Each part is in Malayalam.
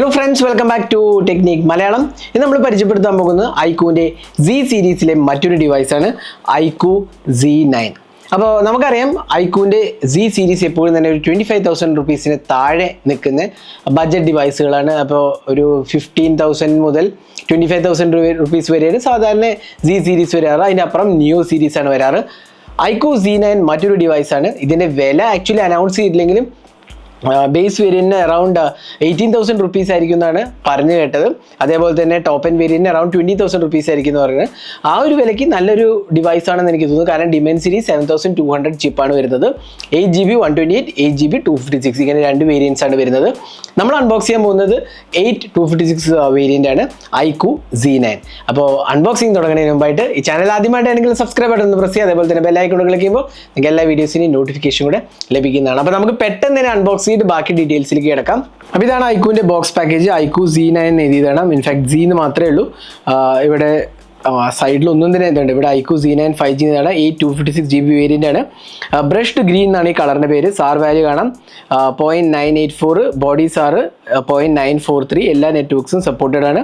Hello friends welcome back to technic Malayalam. ഇന്ന് നമ്മൾ പരിചയപ്പെടുത്താൻ പോകുന്നത് ഐക്യൂവിന്റെ സി സീരീസിലെ മറ്റൊരു ഡിവൈസാണ് ഐക്കു സി നയൻ അപ്പോൾ നമുക്കറിയാം ഐക്യൂവിന്റെ സി സീരീസ് എപ്പോഴും തന്നെ ഒരു ട്വന്റി ഫൈവ് തൗസൻഡ് റുപ്പീസിന് താഴെ നിൽക്കുന്ന ബഡ്ജറ്റ് ഡിവൈസുകളാണ് അപ്പോൾ ഒരു ഫിഫ്റ്റീൻ തൗസൻഡ് മുതൽ ട്വന്റി ഫൈവ് തൗസൻഡ് രൂപ റുപ്പീസ് വരെയാണ് സാധാരണ സി സീരീസ് വരാറ്. അതിന്റെ അപ്പുറം ന്യൂ സീരീസാണ് വരാറ്. ഐക്കോ സി നയൻ മറ്റൊരു ഡിവൈസാണ് ഇതിന്റെ വില ആക്ച്വലി അനൗൺസ് ചെയ്തില്ലെങ്കിലും ബേസ് വേരിയന്റിന് അറൗണ്ട് എയ്റ്റീൻ തൗസൻഡ് റുപ്പീസ് ആയിരിക്കും എന്നാണ് പറഞ്ഞു കേട്ടത്. അതേപോലെ തന്നെ ടോപ്പ് ആൻഡ് വേരിയന്റിന് അറൗണ്ട് ട്വന്റി തൗസൻഡ് റുപ്പീസ് ആയിരിക്കും എന്ന് പറയുന്നത്. ആ ഒരു വിലയ്ക്ക് നല്ലൊരു ഡിവൈസ് ആണെന്ന് എനിക്ക് തോന്നുന്നു. കാരണം Dimensity seven thousand two hundred ചിപ്പാണ് വരുന്നത്. Eight G B one twenty eight eight G B two fifty six ഇങ്ങനെ രണ്ട് വേരിയൻസ് ആണ് വരുന്നത്. നമ്മൾ അൺബോക്സ് ചെയ്യാൻ പോകുന്നത് eight two fifty six variant ആണ്. ഐക്കു സി നയൻ അപ്പോൾ അൺബോക്സിംഗ് തുടങ്ങുന്നതിന് മുമ്പായിട്ട് ഈ ചാനൽ ആദ്യമായിട്ടാണെങ്കിൽ സബ്സ്ക്രൈബ് ബട്ടൺ ഒന്ന് പ്രസ് ചെയ്യുക. അതേപോലെ തന്നെ ബെല്ലൈക്കോൺ ക്ലിക്ക് ചെയ്യുമ്പോൾ നിങ്ങൾക്ക് എല്ലാ വീഡിയോസിനും നോട്ടിഫിക്കേഷൻ കൂടെ ലഭിക്കുന്നതാണ്. അപ്പോൾ നമുക്ക് പെട്ടെന്ന് തന്നെ അൺബോക്സ് ചെയ്ത് ബാക്കി ഡീറ്റെയിൽസിലേക്ക് കിടക്കാം. അപ്പോൾ ഇതാണ് ഐക്യൂന്റെ box package iQOO C nine എഴുതിയതാണ് ഇൻഫാക്ട് സി മാത്രമേ ഉള്ളൂ. ഇവിടെ സൈഡിൽ ഒന്നും തന്നെ എന്തുണ്ട് ഇവിടെ iQOO C nine five G എന്നാണ് eight two fifty six G B variant ആണ്. ബ്രഷ്ഡ് ഗ്രീൻ എന്നാണ് ഈ കളറിന്റെ പേര്. സാർ വാല്യൂ കാണാം. Point nine eight four body SAR point nine four three എല്ലാ നെറ്റ്വർക്ക്സും സപ്പോർട്ടഡ് ആണ്.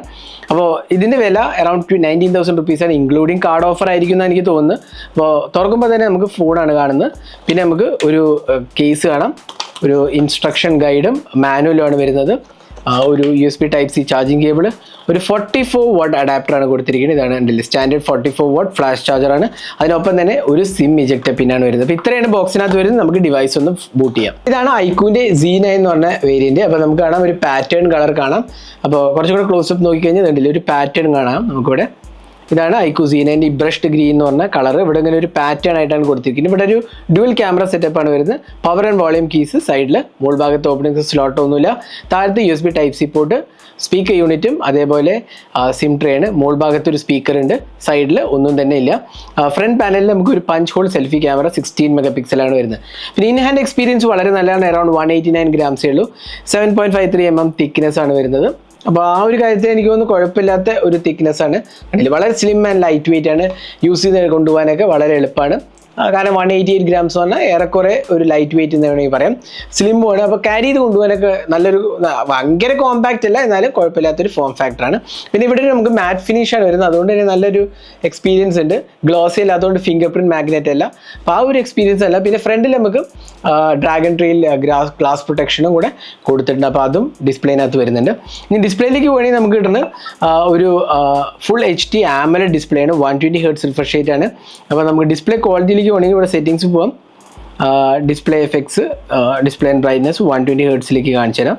അപ്പോൾ ഇതിന്റെ വില അറൗണ്ട് നയന്റീൻ തൗസൻഡ് റുപ്പീസാണ് ഇൻക്ലൂഡിങ് കാർഡ് ഓഫർ ആയിരിക്കും എന്ന് എനിക്ക് തോന്നുന്നു അപ്പോൾ തുറക്കുമ്പോൾ തന്നെ നമുക്ക് ഫോണാണ് കാണുന്നത്. പിന്നെ നമുക്ക് ഒരു കേസ് കാണാം. ഒരു ഇൻസ്ട്രക്ഷൻ ഗൈഡും മാനുവലുമാണ് വരുന്നത്. ആ, ഒരു U S B type C charging cable ഒരു ഫോർട്ടി ഫോർ വാട്ട് അഡാപ്റ്ററാണ് കൊടുത്തിരിക്കുന്നത്. ഇതാണ് എന്റെ standard forty four watt flash ചാർജറാണ് അതിനൊപ്പം തന്നെ ഒരു സിം ഇജക്ട് പിന്നാണ് വരുന്നത്. അപ്പോൾ ഇത്രയാണ് ബോക്സിനകത്ത് വരുന്നത്. നമുക്ക് ഡിവൈസ് ഒന്ന് ബൂട്ട് ചെയ്യാം. ഇതാണ് ഐക്കൂന്റെ സീന എന്ന് പറഞ്ഞ വേരിയന്റ് അപ്പോൾ നമുക്ക് കാണാം ഒരു പാറ്റേൺ കളർ കാണാം. അപ്പോൾ കുറച്ചും കൂടെ ക്ലോസ് അപ്പ് നോക്കിക്കഴിഞ്ഞാൽ കണ്ടില്ലേ? ഒരു പാറ്റേൺ കാണാം. നമുക്കിവിടെ ഇതാണ് ഐക്കുസീൻ അതിന്റെ ഈ ബ്രഷ്ഡ് ഗ്രീൻ എന്ന് പറഞ്ഞ കളർ ഇവിടെ ഇങ്ങനെ ഒരു പാറ്റേൺ ആയിട്ടാണ് കൊടുത്തിരിക്കുന്നത്. ഇവിടെ ഒരു ഡ്യുവൽ ക്യാമറ സെറ്റപ്പ് ആണ് വരുന്നത്. പവർ ആൻഡ് വോളിയം കീസ് സൈഡിൽ മുകൾ ഭാഗത്ത് ഓപ്പണിംഗ് സ്ലോട്ട് ഒന്നുമില്ല. താഴത്ത് U S B type C port speaker യൂണിറ്റും അതേപോലെ സിം ട്രേണ് മുകൾ ഭാഗത്ത് ഒരു സ്പീക്കർ ഉണ്ട്. സൈഡിൽ ഒന്നും തന്നെ ഇല്ല. ഫ്രണ്ട് പാനലിൽ നമുക്ക് ഒരു punch hole selfie camera sixteen mega പിക്സലാണ് വരുന്നത്. പിന്നെ ഇൻ ഹാൻഡ് എക്സ്പീരിയൻസ് വളരെ നല്ലതാണ്. അറൗണ്ട് വൺ എയ്റ്റി നയൻ ഗ്രാംസേ ഉള്ളൂ. Seven point five three M M thickness ആണ് വരുന്നത്. അപ്പോൾ ആ ഒരു കാര്യത്തിൽ എനിക്ക് തോന്നുന്നു കുഴപ്പമില്ലാത്ത ഒരു തിക്നെസ് ആണ്. അതിൽ വളരെ സ്ലിം ആൻഡ് ലൈറ്റ് വെയിറ്റ് ആണ്. യൂസ് ചെയ്ത് കൊണ്ടുപോകാനൊക്കെ വളരെ എളുപ്പമാണ്. കാരണം വൺ എയ്റ്റി എയ്റ്റ് ഗ്രാംസ് പറഞ്ഞാൽ ഏറെക്കുറെ ഒരു ലൈറ്റ് വെയിറ്റ് എന്ന് വേണമെങ്കിൽ പറയാം. സ്ലിം ആണ്. അപ്പോൾ ക്യാരി ചെയ്ത് കൊണ്ടുപോകാനൊക്കെ നല്ലൊരു ഭയങ്കര കോമ്പാക്റ്റ് അല്ല എന്നാലും കുഴപ്പമില്ലാത്തൊരു ഫോം ഫാക്ടറാണ് പിന്നെ ഇവിടെ നമുക്ക് മാറ്റ് ഫിനിഷാണ് വരുന്നത്. അതുകൊണ്ട് തന്നെ നല്ലൊരു എക്സ്പീരിയൻസ് ഉണ്ട്. ഗ്ലോസി അതുകൊണ്ട് ഫിംഗർ പ്രിന്റ് മാഗ്നറ്റ് അല്ല. അപ്പോൾ ആ ഒരു എക്സ്പീരിയൻസ് അല്ല. പിന്നെ ഫ്രണ്ടിൽ നമുക്ക് ഡ്രാഗൺ ട്രീൽ ഗ്ലാസ് ഗ്ലാസ് പ്രൊട്ടക്ഷനും കൂടെ കൊടുത്തിട്ടുണ്ട്. അപ്പോൾ അതും ഡിസ്പ്ലേനകത്ത് വരുന്നുണ്ട്. ഇനി ഡിസ്പ്ലേയിലേക്ക് പോകണമെങ്കിൽ നമുക്ക് കിട്ടുന്നത് ഒരു full H D AMOLED display ആണ്. വൺ ട്വന്റി ഹെർട്സ് റിഫ്രഷ് ആണ്. അപ്പോൾ നമുക്ക് ഡിസ്പ്ലേ ക്വാളിറ്റിയിലേക്ക് ഇവിടെ സെറ്റിങ്സ് പോവാം. Display effects display and brightness one twenty ഹേർട്സിലേക്ക് കാണിച്ചു തരാം.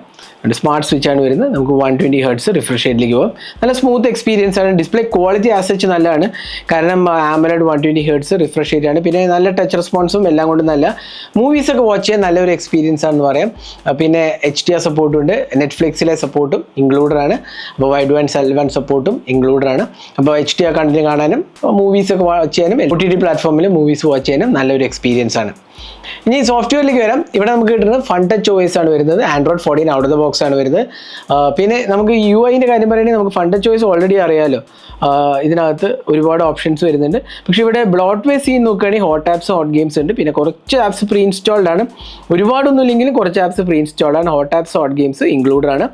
സ്മാർട്ട് സ്വിച്ച് ആണ് വരുന്നത്. നമുക്ക് വൺ ട്വന്റി ഹേർട്സ് റിഫ്രഷ് റേറ്റിലേക്ക് പോകാം. നല്ല സ്മൂത്ത് എക്സ്പീരിയൻസ് ആണ്. ഡിസ്പ്ലേ ക്വാളിറ്റി ആസച്ച് നല്ലതാണ്. കാരണം AMOLED one twenty hertz refresh rate ആണ്. പിന്നെ നല്ല ടച്ച് റെസ്പോൺസും എല്ലാം കൊണ്ടും നല്ല മൂവീസ് ഒക്കെ വാച്ച് ചെയ്യാൻ നല്ലൊരു എക്സ്പീരിയൻസ് ആണെന്ന് പറയാം. പിന്നെ എച്ച് ഡി ആർ സപ്പോർട്ടും ഉണ്ട്. നെറ്റ്ഫ്ലിക്സിലെ സപ്പോർട്ടും ഇൻക്ലൂഡഡ് ആണ്. അപ്പോൾ വൈഡ് വൺ സെൽ വൺ സപ്പോർട്ടും ഇൻക്ലൂഡഡ് ആണ്. അപ്പോൾ എച്ച് ഡി ആർ കണ്ടന്റ് കാണാനും മൂവീസ് ഒക്കെ വാച്ച് ചെയ്യാനും ഒ ടി ടി പ്ലാറ്റ്ഫോമിൽ മൂവീസ് വാച്ച് ചെയ്യാനും നല്ലൊരു എക്സ്പീരിയൻസ് ആണ്. ഇനി സോഫ്റ്റ്വെയറിലേക്ക് വരാം. ഇവിടെ നമുക്ക് കിട്ടുന്നത് ഫണ്ട് ടച്ച് OS ആണ് വരുന്നത്. Android fourteen out of the box ആണ് വരുന്നത്. പിന്നെ നമുക്ക് യു ഐന്റെ കാര്യം പറയുകയാണെങ്കിൽ നമുക്ക് ഫണ്ട് ടച്ച് ഓൾറെഡി അറിയാമല്ലോ ഇതിനകത്ത് ഒരുപാട് ഓപ്ഷൻസ് വരുന്നുണ്ട്. പക്ഷേ ഇവിടെ ബ്ലോട്ട് വേ സീൻ നോക്കുകയാണെങ്കിൽ ഹോട്ട് ആപ്സ് ഹോട്ട് ഗെയിംസ് ഉണ്ട്. പിന്നെ കുറച്ച് ആപ്സ് പ്രീ ഇൻസ്റ്റാൾഡ് ആണ്. ഒരുപാടൊന്നും ഇല്ലെങ്കിലും കുറച്ച് ആപ്സ് പ്രീ ഇൻസ്റ്റാൾഡ് ആണ്. Hot apps hot games included ആണ്.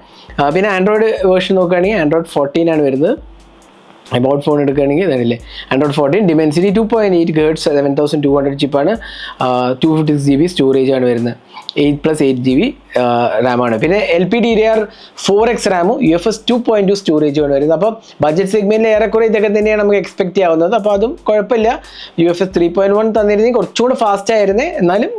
പിന്നെ ആൻഡ്രോയിഡ് വേർഷൻ നോക്കുകയാണെങ്കിൽ ആൻഡ്രോയിഡ് ഫോർട്ടീൻ ആണ് വരുന്നത്. എബൌട്ട് ഫോൺ എടുക്കുകയാണെങ്കിൽ ഇതാണില്ലേ Android fourteen Dimensity two point eight ഗേഡ്സ് seven thousand two hundred ചിപ്പാണ് two fifty six G B storage ആണ് വരുന്നത്. Eight plus eight G B റാമാണ് പിന്നെ L P D D R four X റാമും U F S two point two സ്റ്റോറേജുമാണ് വരുന്നത്. അപ്പോൾ ബഡ്ജറ്റ് സെഗ്മെന്റിൽ ഏറെക്കുറെ ഇതൊക്കെ തന്നെയാണ് നമുക്ക് എക്സ്പെക്ട് ചെയ്യാവുന്നത്. അപ്പോൾ അതും കുഴപ്പമില്ല. U F S three point one തന്നിരുന്നെങ്കിൽ കുറച്ചുകൂടെ ഫാസ്റ്റ് ആയിരുന്നേ. എന്നാലും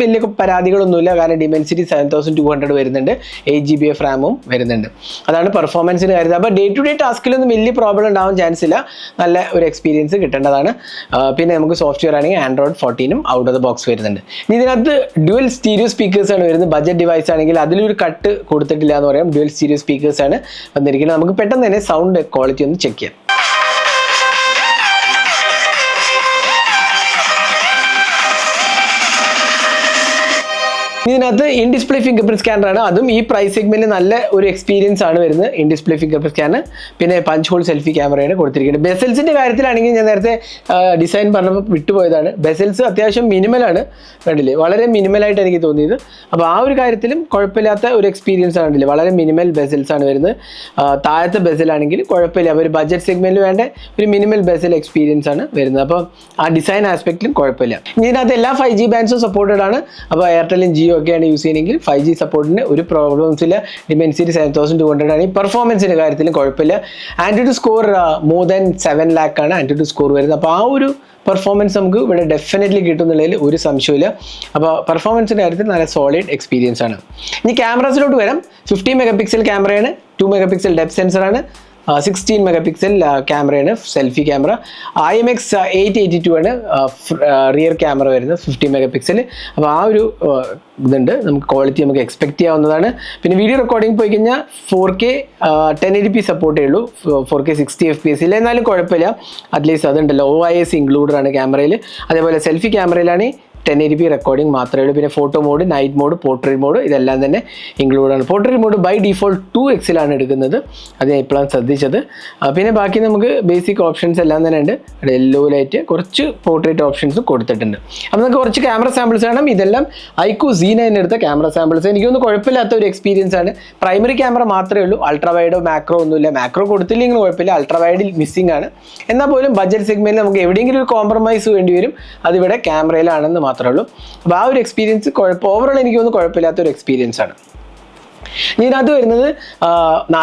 വലിയ പരാതികളൊന്നുമില്ല. കാരണം Dimensity seven thousand two hundred വരുന്നുണ്ട്. എയ്റ്റ് ജി ബി എഫ് റാമും വരുന്നുണ്ട്. അതാണ് പെർഫോമൻസിന് കാര്യത്തിൽ അപ്പോൾ ഡേ ടു ഡേ ടാസ്കിലൊന്നും വലിയ പ്രോബ്ലം ഉണ്ടാവാൻ ചാൻസ് ഇല്ല നല്ല ഒരു എക്സ്പീരിയൻസ് കിട്ടേണ്ടതാണ്. പിന്നെ നമുക്ക് സോഫ്റ്റ്വെയർ ആണെങ്കിൽ ആൻഡ്രോയിഡ് ഫോർട്ടീനും ഔട്ട് ഓഫ് ദ ബോക്സ് വരുന്നുണ്ട്. ഇനി ഇതിനകത്ത് ഡ്യുവൽ സ്റ്റീരിയോ സ്പീക്കേഴ്സ് ആണ് വരുന്നത്. ബജറ്റ് ഡിവൈസ് ആണെങ്കിൽ അതിലൊരു കട്ട് കൊടുത്തിട്ടില്ല എന്ന് പറയാം. ഡ്യുവൽ സ്റ്റീരിയോ സ്പീക്കേഴ്സ് ആണ് വന്നിരിക്കുന്നത്. നമുക്ക് പെട്ടെന്ന് തന്നെ സൗണ്ട് ക്വാളിറ്റി ഒന്ന് ചെക്ക് ചെയ്യാം. ഇതിനകത്ത് in display finger print scanner ആണ്. അതും ഈ പ്രൈസ് സെഗ്മെന്റിൽ നല്ല ഒരു എക്സ്പീരിയൻസ് ആണ് വരുന്നത്. In display finger print scanner പിന്നെ പഞ്ച് ഹോൾ സെൽഫി ക്യാമറയാണ് കൊടുത്തിരിക്കുന്നത്. ബെസൽസിന്റെ കാര്യത്തിലാണെങ്കിൽ ഞാൻ നേരത്തെ ഡിസൈൻ പറഞ്ഞപ്പോൾ വിട്ടുപോയതാണ്. ബെസൽസ് അത്യാവശ്യം മിനിമലാണ് കണ്ടില്ലേ? വളരെ മിനിമലായിട്ട് എനിക്ക് തോന്നിയത്. അപ്പോൾ ആ ഒരു കാര്യത്തിലും കുഴപ്പമില്ലാത്ത ഒരു എക്സ്പീരിയൻസ് ആണ് കണ്ടില്ലേ? വളരെ മിനിമൽ ബെസൽസ് ആണ് വരുന്നത്. താഴത്തെ ബെസലാണെങ്കിൽ കുഴപ്പമില്ല. ഒരു ബഡ്ജറ്റ് സെഗ്മെന്റിൽ വേണ്ട ഒരു മിനിമൽ ബെസൽ എക്സ്പീരിയൻസ് ആണ് വരുന്നത്. അപ്പോൾ ആ ഡിസൈൻ ആസ്പെക്റ്റിലും കുഴപ്പമില്ല. ഇതിനകത്ത് എല്ലാ ഫൈവ് ജി ബാൻഡ്സും സപ്പോർട്ടഡ് ആണ്. അപ്പോൾ എയർടെലും ജിയോ ഒക്കെയാണ് യൂസ് ചെയ്യുന്നതെങ്കിൽ ഫൈവ് ജി സപ്പോർട്ടിന് ഒരു പ്രോബ്ലംസ് ഇല്ല. Dimensity seven thousand two hundred ആണ്. ഈ പെർഫോമൻസിന്റെ കാര്യത്തിലും കുഴപ്പമില്ല. AnTuTu score more than seven lakh ആണ് ആൻഡ്രോയിഡ് സ്കോർ വരുന്നത്. അപ്പോൾ ആ ഒരു പെർഫോമൻസ് നമുക്ക് ഇവിടെ ഡെഫിനറ്റ്ലി കിട്ടുന്നുള്ളതിൽ ഒരു സംശയമില്ല അപ്പോൾ പെർഫോമൻസിന്റെ കാര്യത്തിൽ നല്ല സോളിഡ് എക്സ്പീരിയൻസ് ആണ്. ഇനി ക്യാമറാസിലോട്ട് വരാം. ഫിഫ്റ്റി മെഗാ പിക്സൽ ക്യാമറയാണ് ടു മെഗാ പിക്സൽ ഡെപ് സെൻസറാണ് സിക്സ്റ്റീൻ മെഗാ പിക്സൽ ക്യാമറയാണ് selfie camera I M X eight eighty two ആണ് റിയർ ക്യാമറ വരുന്നത് ഫിഫ്റ്റി മെഗാ പിക്സൽ അപ്പോൾ ആ ഒരു ഇതുണ്ട്. നമുക്ക് ക്വാളിറ്റി നമുക്ക് എക്സ്പെക്ട് ചെയ്യാവുന്നതാണ്. പിന്നെ വീഡിയോ റെക്കോർഡിംഗ് പോയി കഴിഞ്ഞാൽ four K ten eighty P സപ്പോർട്ടേ ഉള്ളൂ. Four K sixty F P S ഇല്ല. എന്നാലും കുഴപ്പമില്ല. അറ്റ്ലീസ്റ്റ് അതുണ്ടല്ലോ. ഒ ഐ എസ് ഇൻക്ലൂഡഡ് ആണ് ക്യാമറയിൽ അതേപോലെ സെൽഫി ക്യാമറയിലാണ് ടെൻ എയ്റ്റി പി റെക്കോർഡിംഗ് മാത്രമേ ഉള്ളൂ. പിന്നെ photo mode night mode portrait mode ഇതെല്ലാം തന്നെ ഇൻക്ലൂഡ് ആണ്. Portrait mode by default two എക്സിലാണ് എടുക്കുന്നത്. അത് ഞാൻ ഇപ്പോഴാണ് ശ്രദ്ധിച്ചത്. പിന്നെ ബാക്കി നമുക്ക് ബേസിക് ഓപ്ഷൻസ് എല്ലാം തന്നെ ഉണ്ട്. യെല്ലോ ലൈറ്റ് കുറച്ച് പോർട്രേറ്റ് ഓപ്ഷൻസ് കൊടുത്തിട്ടുണ്ട്. അപ്പോൾ നമുക്ക് കുറച്ച് ക്യാമറ സാമ്പിൾസ് വേണം ഇതെല്ലാം ഐക്കു സീന എന്നെടുത്ത ക്യാമറ സാമ്പിൾസ് എനിക്കൊന്നും കുഴപ്പമില്ലാത്ത ഒരു എക്സ്പീരിയൻസ് ആണ്. പ്രൈമറി ക്യാമറ മാത്രമേ ഉള്ളൂ. അൾട്രാ വൈഡോ മാക്രോ ഒന്നുമില്ല. മാക്രോ കൊടുത്തില്ലെങ്കിൽ കുഴപ്പമില്ല. അൾട്രാ വൈഡിൽ മിസ്സിംഗ് ആണ്. എന്നാൽ പോലും ബഡ്ജറ്റ് സെഗ്മെന്റിൽ നമുക്ക് എവിടെയെങ്കിലും ഒരു കോംപ്രമൈസ് വേണ്ടി വരും. അതിവിടെ ക്യാമറയിലാണെന്ന് മാത്രമേ ഉള്ളൂ. അപ്പോൾ ആ ഒരു എക്സ്പീരിയൻസ് കുഴപ്പം ഓവറോൾ എനിക്ക് തോന്നുന്നു കുഴപ്പമില്ലാത്ത ഒരു എക്സ്പീരിയൻസ് ആണ്. ഇതിനകത്ത് വരുന്നത്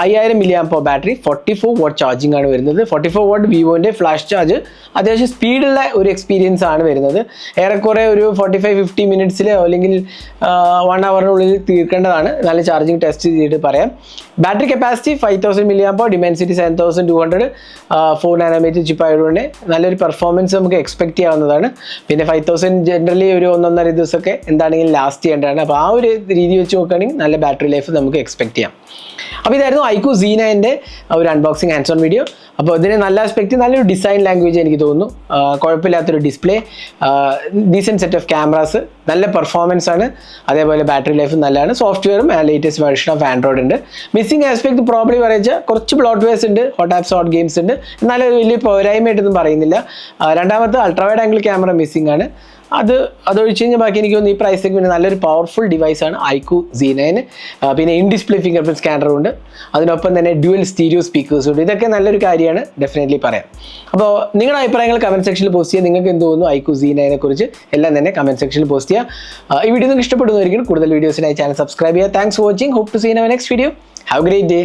അയ്യായിരം milli amp battery forty four watt charging ആണ് വരുന്നത്. ഫോർട്ടി ഫോർ വാട്ട് വിവോന്റെ ഫ്ലാഷ് ചാർജ് അത്യാവശ്യം സ്പീഡുള്ള ഒരു എക്സ്പീരിയൻസ് ആണ് വരുന്നത്. ഏറെക്കുറെ ഒരു ഫോർട്ടി ഫൈവ് ഫിഫ്റ്റി മിനിറ്റ്സിൽ അല്ലെങ്കിൽ വൺ അവറിനുള്ളിൽ തീർക്കേണ്ടതാണ്. നല്ല ചാർജിങ് ടെസ്റ്റ് ചെയ്തിട്ട് പറയാം. Battery capacity five thousand milli amp Dimensity seven thousand two hundred four nanometer chip ആയതുകൊണ്ട് നല്ലൊരു പെർഫോമൻസ് നമുക്ക് എക്സ്പെക്ട് ചെയ്യാവുന്നതാണ്. പിന്നെ ഫൈവ് തൗസൻഡ് ജനറലി ഒരു ഒന്നൊന്നര ദിവസമൊക്കെ എന്താണെങ്കിലും ലാസ്റ്റ് ചെയ്യേണ്ടതാണ്. അപ്പോൾ ആ ഒരു രീതി വെച്ച് നോക്കുകയാണെങ്കിൽ നല്ല ബാറ്ററി ലൈഫ് നമുക്ക് എക്സ്പെക്ട് ചെയ്യാം. അപ്പോൾ ഇതായിരുന്നു ഐക്കു സീനേന്റെ ഒരു അൺബോക്സിങ് ആൻസർ വീഡിയോ അപ്പോൾ ഇതിന് നല്ല ആസ്പെക്റ്റ് നല്ലൊരു ഡിസൈൻ ലാംഗ്വേജ് എനിക്ക് തോന്നുന്നു. കുഴപ്പമില്ലാത്തൊരു display decent set of cameras നല്ല പെർഫോമൻസ് ആണ്. അതേപോലെ ബാറ്ററി ലൈഫ് നല്ലതാണ്. സോഫ്റ്റ്വെയറും ലേറ്റസ്റ്റ് വേർഷൻ ഓഫ് ആൻഡ്രോയിഡ് ഉണ്ട്. മിസ്സിംഗ് ആസ്പെക്ട് പ്രോബ്ലി പറയുക കുറച്ച് ബ്ലോട്ട് വേസ് ഉണ്ട് ഹോട്ട് ആപ്സ് ഹോട്ട് ഗെയിംസ് ഉണ്ട്. എന്നാലും വലിയ പോരായ്മയായിട്ടൊന്നും പറയുന്നില്ല. രണ്ടാമത്തെ അൾട്രാവൈഡ് ആംഗിൾ ക്യാമറ മിസ്സിംഗ് ആണ്. അത് അതൊഴിച്ച് കഴിഞ്ഞാൽ ബാക്കി എനിക്ക് തോന്നുന്നു ഈ പ്രൈസ് പിന്നെ നല്ലൊരു പവർഫുൾ ഡിവൈസ് ആണ് ഐക്കു സി നയൻ പിന്നെ ഇൻ ഡിസ്പ്ലേ ഫിംഗർ പ്രിന്റ് സ്കാനറും ഉണ്ട്. അതിനൊപ്പം തന്നെ ഡ്യുവൽ സ്റ്റീരിയോ സ്പീക്കേഴ്സും ഉണ്ട്. ഇതൊക്കെ നല്ലൊരു കാര്യമാണ്. ഡെഫിനറ്റ്ലി പറയാം. അപ്പോൾ നിങ്ങളുടെ അഭിപ്രായങ്ങൾ കമന്റ് സെക്ഷനിൽ പോസ്റ്റ് ചെയ്യുക നിങ്ങൾക്ക് എന്ത് തോന്നുന്നു ഐക്കു സി നയനെ കുറിച്ച്? എല്ലാം തന്നെ കമന്റ് സെക്ഷനിൽ പോസ്റ്റ് ചെയ്യുക ഈ വീഡിയോ നിങ്ങൾക്ക് ഇഷ്ടപ്പെടുന്നതായിരിക്കും. കൂടുതൽ വീഡിയോസിനായി ചാനൽ സബ്സ്ക്രൈബ് ചെയ്യുക. Thanks for watching hope to seen our next video have great day